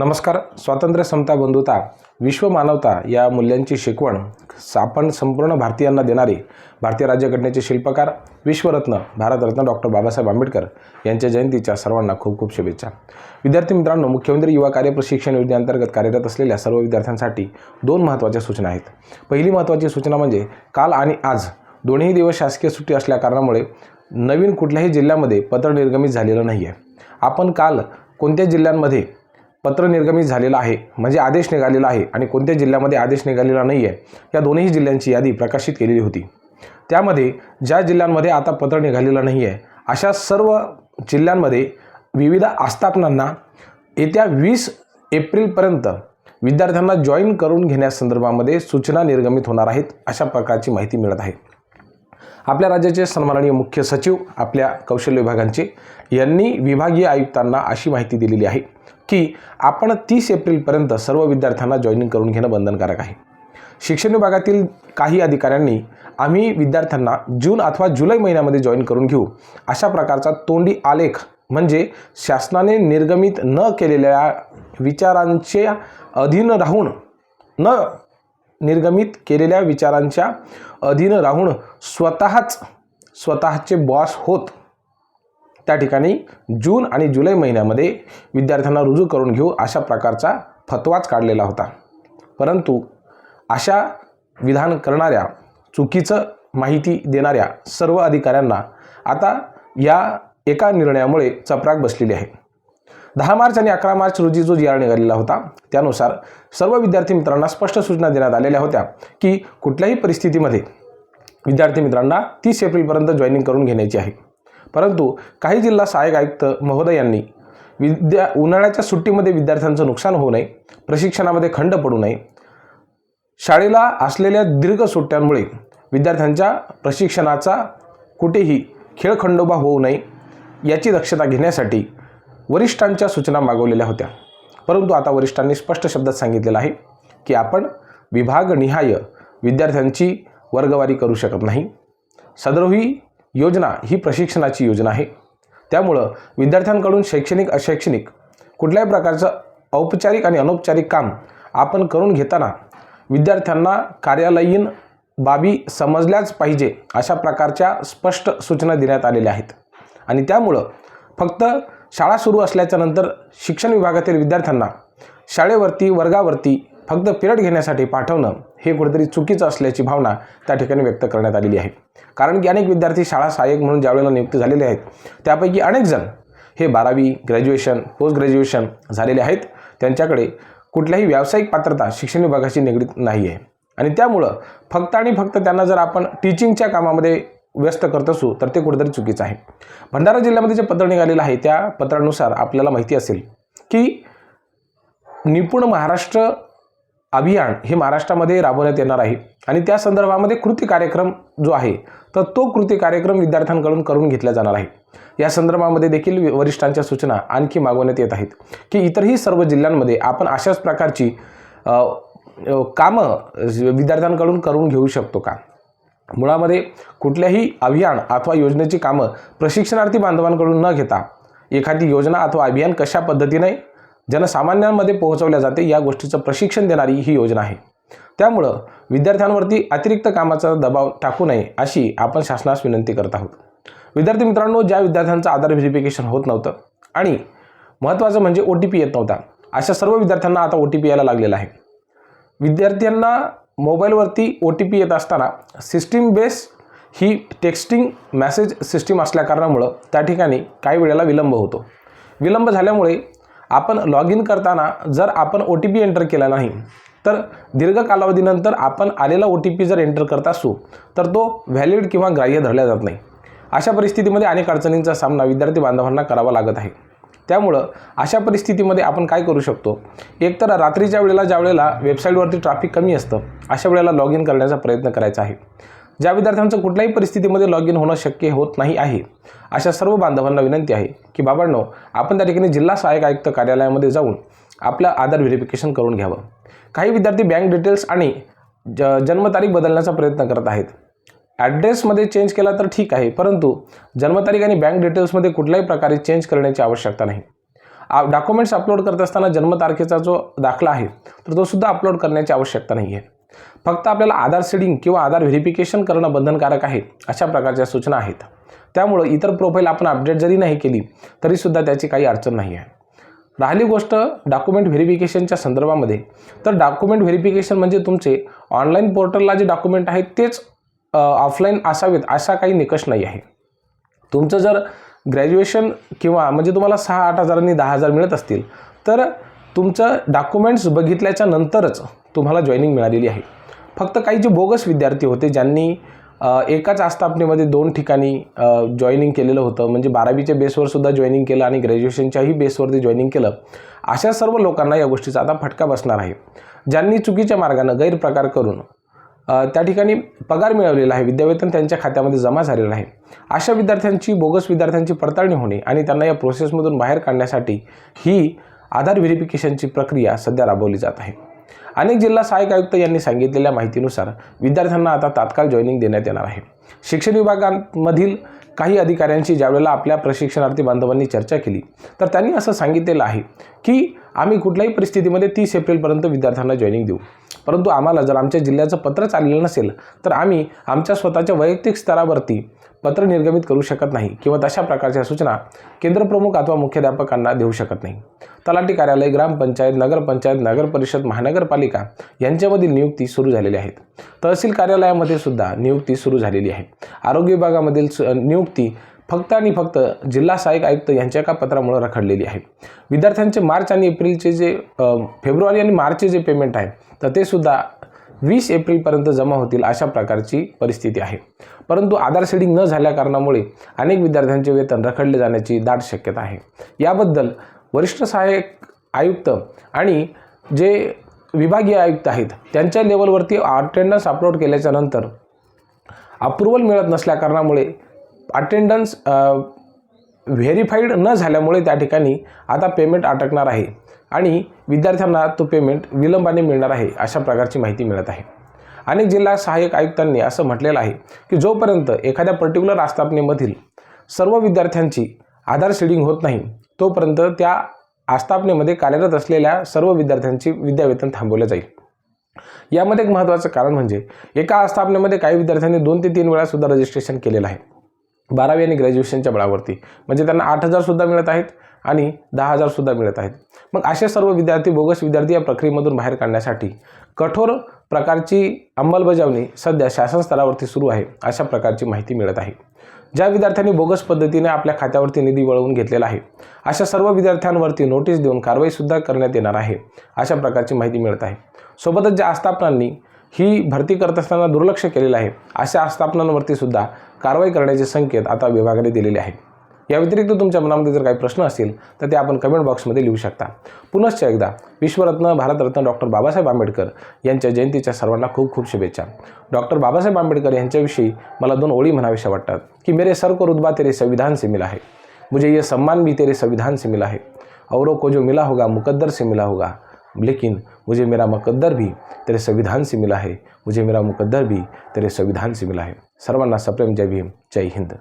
नमस्कार स्वातंत्र्य समता बंधुता विश्व मानवता या मूल्यांची शिकवण आपण संपूर्ण भारतीयांना देणारे भारतीय राज्यघटनेचे शिल्पकार विश्वरत्न भारतरत्न डॉक्टर बाबासाहेब आंबेडकर यांच्या जयंतीच्या सर्वांना खूप खूप शुभेच्छा. विद्यार्थी मित्रांनो मुख्यमंत्री युवा कार्य प्रशिक्षण योजनेअंतर्गत कार्यरत असलेल्या सर्व विद्यार्थ्यांसाठी दोन महत्त्वाच्या सूचना आहेत. पहिली महत्त्वाची सूचना म्हणजे काल आणि आज दोन्ही दिवस शासकीय सुट्टी असल्या कारणामुळे नवीन कुठल्याही जिल्ह्यामध्ये पत्र निर्गमित झालेलं नाही आहे आपण काल कोणत्या जिल्ह्यांमध्ये पत्र निर्गमित झालेलं आहे म्हणजे आदेश निघालेला आहे आणि कोणत्या जिल्ह्यामध्ये आदेश निघालेला नाही आहे या दोन्ही जिल्ह्यांची यादी प्रकाशित केलेली होती. त्यामध्ये ज्या जिल्ह्यांमध्ये आता पत्र निघालेलं नाही आहे अशा सर्व जिल्ह्यांमध्ये विविध आस्थापनांना येत्या वीस एप्रिलपर्यंत विद्यार्थ्यांना जॉईन करून घेण्यासंदर्भामध्ये सूचना निर्गमित होणार आहेत अशा प्रकारची माहिती मिळत आहे. आपल्या राज्याचे सन्माननीय मुख्य सचिव आपल्या कौशल्य विभागांचे यांनी विभागीय आयुक्तांना अशी माहिती दिलेली आहे. की आपण तीस एप्रिलपर्यंत सर्व विद्यार्थ्यांना जॉईनिंग करून घेणं बंधनकारक आहे. शिक्षण विभागातील काही अधिकाऱ्यांनी आम्ही विद्यार्थ्यांना जून अथवा जुलै महिन्यामध्ये जॉईन करून घेऊ अशा प्रकारचा तोंडी आलेख म्हणजे शासनाने निर्गमित न केलेल्या विचारांच्या अधीन राहून न निर्गमित केलेल्या विचारांच्या अधीन राहून स्वतःच स्वतःचे बॉस होत त्या ठिकाणी जून आणि जुलै महिन्यामध्ये विद्यार्थ्यांना रुजू करून घेऊ अशा प्रकारचा फतवाच काढलेला होता. परंतु अशा विधान करणाऱ्या चुकीचं माहिती देणाऱ्या सर्व अधिकाऱ्यांना आता या एका निर्णयामुळे चपराक बसलेली आहे. दहा मार्च आणि अकरा मार्च रोजी जो जी आर निघालेला होता त्यानुसार सर्व विद्यार्थी मित्रांना स्पष्ट सूचना देण्यात आलेल्या होत्या की कुठल्याही परिस्थितीमध्ये विद्यार्थी मित्रांना तीस एप्रिलपर्यंत जॉईनिंग करून घेण्याची आहे. परंतु काही जिल्हा सहाय्यक आयुक्त महोदयांनी विद्या उन्हाळ्याच्या सुट्टीमध्ये विद्यार्थ्यांचं नुकसान होऊ नये प्रशिक्षणामध्ये खंड पडू नये. शाळेला असलेल्या दीर्घ सुट्ट्यांमुळे विद्यार्थ्यांच्या प्रशिक्षणाचा कुठेही खेळखंडोबा होऊ नये याची दक्षता घेण्यासाठी वरिष्ठांच्या सूचना मागवलेल्या होत्या. परंतु आता वरिष्ठांनी स्पष्ट शब्दात सांगितलेलं आहे की आपण विभागनिहाय विद्यार्थ्यांची वर्गवारी करू शकत नाही. सदरोही योजना ही प्रशिक्षणाची योजना आहे. त्यामुळं विद्यार्थ्यांकडून शैक्षणिक अशैक्षणिक कुठल्याही प्रकारचं औपचारिक आणि अनौपचारिक काम आपण करून घेताना विद्यार्थ्यांना कार्यालयीन बाबी समजल्याच पाहिजे अशा प्रकारच्या स्पष्ट सूचना देण्यात आलेल्या आहेत. आणि त्यामुळं फक्त शाळा सुरू असल्याच्या नंतर शिक्षण विभागातील विद्यार्थ्यांना शाळेवरती वर्गावरती फक्त पिरियड घेण्यासाठी पाठवणं हे कुठेतरी चुकीचं असल्याची भावना त्या ठिकाणी व्यक्त करण्यात आलेली आहे. कारण की अनेक विद्यार्थी शाळा सहाय्यक म्हणून ज्यावेळेला नियुक्त झालेले आहेत त्यापैकी अनेक जण हे बारावी ग्रॅज्युएशन पोस्ट ग्रॅज्युएशन झालेले आहेत. त्यांच्याकडे कुठल्याही व्यावसायिक पात्रता शिक्षण विभागाशी निगडीत नाही आहे. आणि त्यामुळं फक्त आणि फक्त त्यांना जर आपण टीचिंगच्या कामामध्ये व्यस्त करत असू तर ते कुठेतरी चुकीचं आहे. भंडारा जिल्ह्यामध्ये जे पत्र निघालेलं आहे त्या पत्रानुसार आपल्याला माहिती असेल की निपुण महाराष्ट्र अभियान हे महाराष्ट्रामध्ये राबवण्यात येणार आहे. आणि त्या संदर्भामध्ये कृती कार्यक्रम जो आहे तर तो कृती कार्यक्रम विद्यार्थ्यांकडून करून घेतला जाणार आहे. या संदर्भामध्ये देखील वरिष्ठांच्या सूचना आणखी मागवण्यात येत आहेत की इतरही सर्व जिल्ह्यांमध्ये आपण अशाच प्रकारची कामं विद्यार्थ्यांकडून करून घेऊ शकतो का? मुळामध्ये कुठल्याही अभियान अथवा योजनेची कामं प्रशिक्षणार्थी बांधवांकडून न घेता एखादी योजना अथवा अभियान कशा पद्धतीने जनसामान्यांमध्ये पोहोचवल्या जाते या गोष्टीचं प्रशिक्षण देणारी ही योजना आहे. त्यामुळं विद्यार्थ्यांवरती अतिरिक्त कामाचा दबाव टाकू नये अशी आपण शासनास विनंती करत आहोत. विद्यार्थी मित्रांनो ज्या विद्यार्थ्यांचं आधार व्हेरिफिकेशन होत नव्हतं आणि महत्त्वाचं म्हणजे ओ टी पी येत नव्हता अशा सर्व विद्यार्थ्यांना आता ओ टी पी यायला लागलेला आहे. विद्यार्थ्यांना मोबाईलवरती ओ टी पी येत असताना सिस्टीम बेस ही टेक्स्टिंग मॅसेज सिस्टीम असल्याकारणामुळं त्या ठिकाणी काही वेळेला विलंब होतो. विलंब झाल्यामुळे आपण लॉग इन करताना जर आपण ओ टी पी एंटर केला नाही तर दीर्घ कालावधीनंतर आपण आलेला ओ टी पी जर एंटर करत असू तर तो व्हॅलिड किंवा ग्राह्य धरला जात नाही. अशा परिस्थितीमध्ये अनेक अडचणींचा सामना विद्यार्थी बांधवांना करावा लागत आहे. त्यामुळं अशा परिस्थितीमध्ये आपण काय करू शकतो? एकतर रात्रीच्या वेळेला ज्या वेळेला वेबसाईटवरती ट्रॅफिक कमी असतं अशा वेळेला लॉग इन करण्याचा प्रयत्न करायचा आहे. ज्या विद्यार्थ्यांचं कुठल्याही परिस्थितीमध्ये लॉग इन होणं शक्य होत नाही आहे. अशा सर्व बांधवांना विनंती आहे की बाबांनो आपण त्या ठिकाणी जिल्हा सहाय्यक आयुक्त कार्यालयामध्ये जाऊन आपलं आधार व्हेरिफिकेशन करून घ्यावं. काही विद्यार्थी बँक डिटेल्स आणि ज जन्मतारीख बदलण्याचा प्रयत्न करत आहेत. ॲड्रेसमध्ये चेंज केला तर ठीक आहे परंतु जन्मतारीख आणि बँक डिटेल्समध्ये कुठल्याही प्रकारे चेंज करण्याची आवश्यकता नाही. डॉक्युमेंट्स अपलोड करत असताना जन्मतारखेचा जो दाखला आहे तर तो सुद्धा अपलोड करण्याची आवश्यकता नाही आहे फक्त आपल्याला आधार सीडिंग किंवा आधार व्हेरिफिकेशन करणं बंधनकारक आहे अशा प्रकारच्या सूचना आहेत. त्यामुळं इतर प्रोफाईल आपण अपडेट जरी नाही केली तरीसुद्धा त्याची काही अडचण नाही आहे. राहिली गोष्ट डॉक्युमेंट व्हेरिफिकेशनच्या संदर्भामध्ये. तर डॉक्युमेंट व्हेरिफिकेशन म्हणजे तुमचे ऑनलाईन पोर्टलला जे डॉक्युमेंट आहेत तेच ऑफलाईन असावेत असा काही निकष नाही आहे. तुमचं जर ग्रॅज्युएशन किंवा म्हणजे तुम्हाला सहा आठ हजारांनी दहा हजार मिळत असतील तर तुमचं डॉक्युमेंट्स बघितल्याच्या नंतरच तुम्हाला जॉईनिंग मिळालेली आहे. फक्त काही जे बोगस विद्यार्थी होते ज्यांनी एकाच आस्थापनेमध्ये दोन ठिकाणी जॉईनिंग केलेलं होतं म्हणजे बारावीच्या बेसवर सुद्धा जॉईनिंग केलं आणि ग्रॅज्युएशनच्याही बेसवरती जॉईनिंग केलं अशा सर्व लोकांना या गोष्टीचा आता फटका बसणार आहे. ज्यांनी चुकीच्या मार्गानं गैरप्रकार करून त्या ठिकाणी पगार मिळवलेला आहे विद्यावेतन त्यांच्या खात्यामध्ये जमा झालेलं आहे अशा विद्यार्थ्यांची बोगस विद्यार्थ्यांची पडताळणी होणे आणि त्यांना या प्रोसेसमधून बाहेर काढण्यासाठी ही आधार व्हेरिफिकेशनची प्रक्रिया सध्या राबवली जात आहे. अनेक जिल्हा सहाय्यक आयुक्त यांनी सांगितलेल्या माहितीनुसार विद्यार्थ्यांना आता तात्काळ जॉईनिंग देण्यात येणार आहे. शिक्षण विभागांमधील काही अधिकाऱ्यांशी ज्यावेळेला आपल्या प्रशिक्षणार्थी बांधवांनी चर्चा केली तर त्यांनी असं सांगितलेलं आहे की आम्ही कुठल्याही परिस्थितीमध्ये तीस एप्रिलपर्यंत विद्यार्थ्यांना जॉईनिंग देऊ. परंतु आम्हाला जर आमच्या जिल्ह्याचं पत्र चाललेलं नसेल तर आम्ही आमच्या स्वतःच्या वैयक्तिक स्तरावरती पत्र निर्गमित करू शकत नाही किंवा तशा प्रकारच्या सूचना केंद्रप्रमुख अथवा मुख्याध्यापकांना देऊ शकत नाही. तलाठी कार्यालय ग्रामपंचायत नगरपंचायत नगरपरिषद महानगरपालिका यांच्यामधील नियुक्ती सुरू झालेल्या आहेत. तहसील कार्यालयामध्ये सुद्धा नियुक्ती सुरू झालेली आहे. आरोग्य विभागामधील सु- नियुक्ती फक्त आणि फक्त जिल्हा सहाय्यक आयुक्त यांच्या एका पत्रामुळे रखडलेली आहे. विद्यार्थ्यांचे मार्च आणि एप्रिलचे जे फेब्रुवारी आणि मार्चचे जे पेमेंट आहे तर ते सुद्धा वीस एप्रिलपर्यंत जमा होतील अशा प्रकारची परिस्थिती आहे. परंतु आधार सेडिंग न झाल्या कारणामुळे अनेक विद्यार्थ्यांचे वेतन रखडले जाण्याची दाट शक्यता आहे. याबद्दल वरिष्ठ सहाय्यक आयुक्त आणि जे विभागीय आयुक्त आहेत त्यांच्या लेवलवरती अटेंडन्स अपलोड केल्याच्यानंतर अप्रुव्हल मिळत नसल्याकारणामुळे अटेंडन्स व्हेरीफाईड न झाल्यामुळे त्या ठिकाणी आता पेमेंट अटकणार आहे. आणि विद्यार्थ्यांना तो पेमेंट विलंबाने मिळणार आहे अशा प्रकारची माहिती मिळत आहे. अनेक जिल्हा सहाय्यक आयुक्तांनी असं म्हटलेलं आहे की जोपर्यंत एखाद्या पर्टिक्युलर आस्थापनेमधील सर्व विद्यार्थ्यांची आधार शेडिंग होत नाही तोपर्यंत त्या आस्थापनेमध्ये कार्यरत असलेल्या सर्व विद्यार्थ्यांची विद्यावेतन थांबवलं जाईल. यामध्ये एक महत्त्वाचं कारण म्हणजे एका आस्थापनेमध्ये काही विद्यार्थ्यांनी दोन ते तीन वेळासुद्धा रजिस्ट्रेशन केलेलं आहे. बारावी आणि ग्रॅज्युएशनच्या बळावरती म्हणजे त्यांना आठ हजारसुद्धा मिळत आहेत आणि दहा हजारसुद्धा मिळत आहेत. मग असे सर्व विद्यार्थी बोगस विद्यार्थी या प्रक्रियेमधून बाहेर काढण्यासाठी कठोर प्रकारची अंमलबजावणी सध्या शासन स्तरावरती सुरू आहे अशा प्रकारची माहिती मिळत आहे. ज्या विद्यार्थ्यांनी बोगस पद्धतीने आपल्या खात्यावरती निधी वळवून घेतलेला आहे अशा सर्व विद्यार्थ्यांवरती नोटीस देऊन कारवाईसुद्धा करण्यात येणार आहे अशा प्रकारची माहिती मिळत आहे. सोबतच ज्या आस्थापनांनी ही भरती करत असताना दुर्लक्ष केलेलं आहे अशा आस्थापनांवरती सुद्धा कारवाई करण्याचे संकेत आता विभागाने दिलेले आहेत. या व्यतिरिक्त तुमच्या मनामध्ये जर काही प्रश्न असतील तर ते आपण कमेंट बॉक्समध्ये लिहू शकता. पुनश्च एकदा विश्वरत्न भारतरत्न डॉक्टर बाबासाहेब आंबेडकर यांच्या जयंतीच्या सर्वांना खूप खूप शुभेच्छा. डॉक्टर बाबासाहेब आंबेडकर यांच्याविषयी मला दोन ओळी म्हणाव्याशा वाटतात की मेरे सर को रुतबा तेरे संविधान से मिला है. मुझे ये सम्मान भी तेरे संविधान से मिला है. औरों को जो मिला होगा मुकद्दर से मिला होगा. लेकिन मुझे मेरा मुकद्दर भी तेरे संविधान से मिला है. मुझे मेरा मुकद्दर भी तेरे संविधान से मिला है. सर्वांना सप्रेम जय भीम जय हिंद.